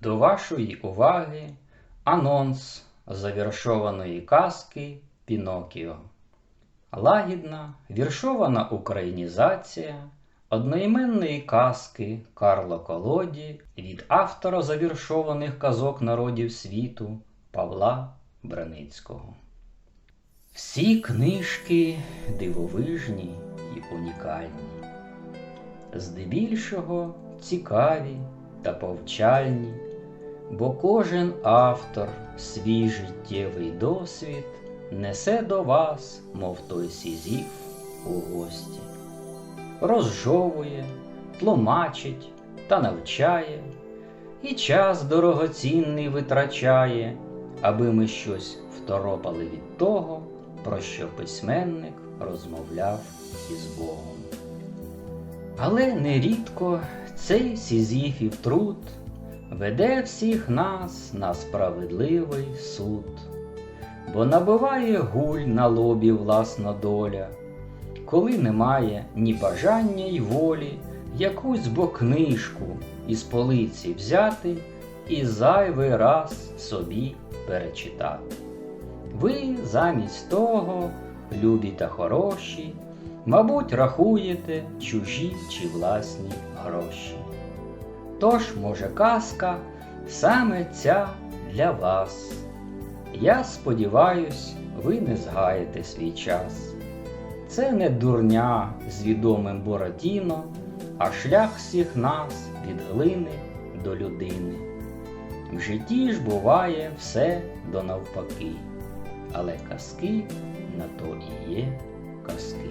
До вашої уваги анонс завіршованої казки Пінокіо. Лагідна віршована українізація одноіменної казки Карло Колоді від автора завіршованих казок народів світу Павла Браницького. Всі книжки дивовижні і унікальні, здебільшого цікаві та повчальні, бо кожен автор свій життєвий досвід несе до вас, мов той сізіф у гості, розжовує, тлумачить та навчає, і час дорогоцінний витрачає, аби ми щось второпали від того, про що письменник розмовляв із Богом. Але нерідко цей Сізіфів труд веде всіх нас на справедливий суд, бо набиває гуль на лобі власна доля, коли немає ні бажання й волі якусь бо книжку із полиці взяти і зайвий раз собі перечитати. Ви замість того, любі та хороші, мабуть, рахуєте чужі чи власні гроші. Тож, може, казка саме ця для вас. Я сподіваюсь, ви не згаєте свій час. Це не дурня з відомим Буратіно, а шлях всіх нас від глини до людини. В житті ж буває все до навпаки, але казки на то і є казки.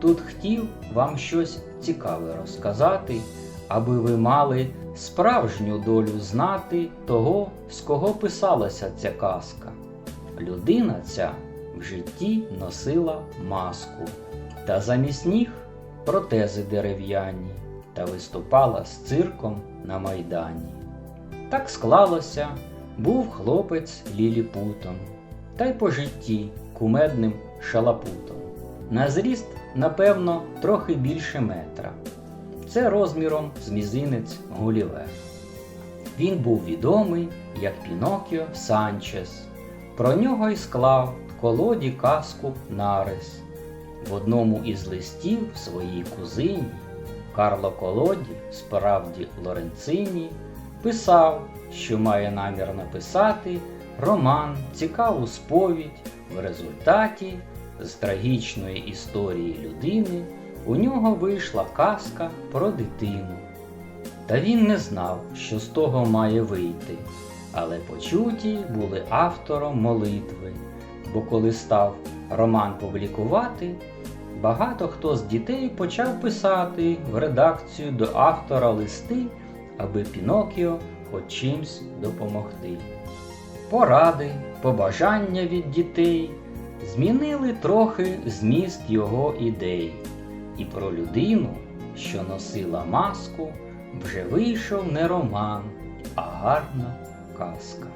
Тут хотів вам щось цікаве розказати, аби ви мали справжню долю знати того, з кого писалася ця казка. Людина ця в житті носила маску, та замість ніг протези дерев'яні та виступала з цирком на майдані. Так склалося, був хлопець ліліпутом, та й по житті кумедним шалапутом. На зріст, напевно, трохи більше метра. Це розміром з мізинець Гулівер. Він був відомий як Пінокіо Санчес. Про нього й склав колоді казку Нарис. В одному із листів своїй кузині Карло Колоді, справді Лоренцині, писав, що має намір написати роман, цікаву сповідь в результаті з трагічної історії людини у нього вийшла казка про дитину. Та він не знав, що з того має вийти, але почуті були автором молитви, бо коли став роман публікувати, багато хто з дітей почав писати в редакцію до автора листи, аби Пінокіо хоч чимсь допомогти. Поради, побажання від дітей змінили трохи зміст його ідей, і про людину, що носила маску, вже вийшов не роман, а гарна казка.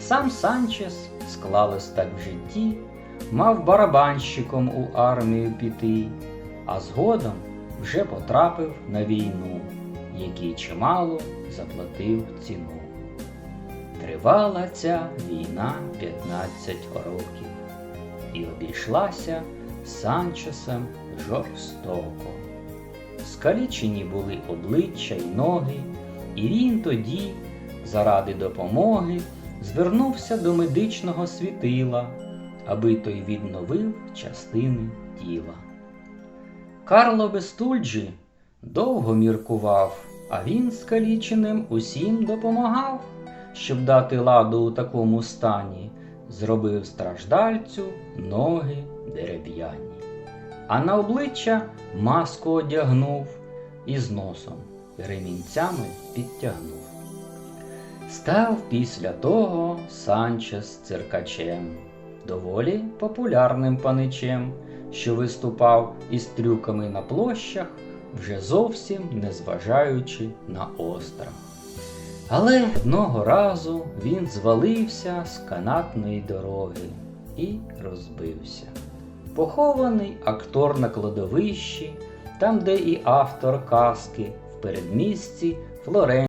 Сам Санчес склалось так в житті, мав барабанщиком у армію піти, а згодом вже потрапив на війну, який чимало заплатив ціну. Тривала ця війна 15 років і обійшлася Санчесом жорстоко. Скалічені були обличчя й ноги, і він тоді, заради допомоги, звернувся до медичного світила, аби той відновив частини тіла. Карло Бестульджі довго міркував, а він скаліченим усім допомагав, щоб дати ладу у такому стані, зробив страждальцю ноги дерев'яні. А на обличчя маску одягнув і з носом ремінцями підтягнув. Став після того Санчес циркачем, доволі популярним паничем, що виступав із трюками на площах, вже зовсім не зважаючи на острах. Але одного разу він звалився з канатної дороги і розбився. Похований актор на кладовищі, там, де і автор казки в передмісті Флоренції.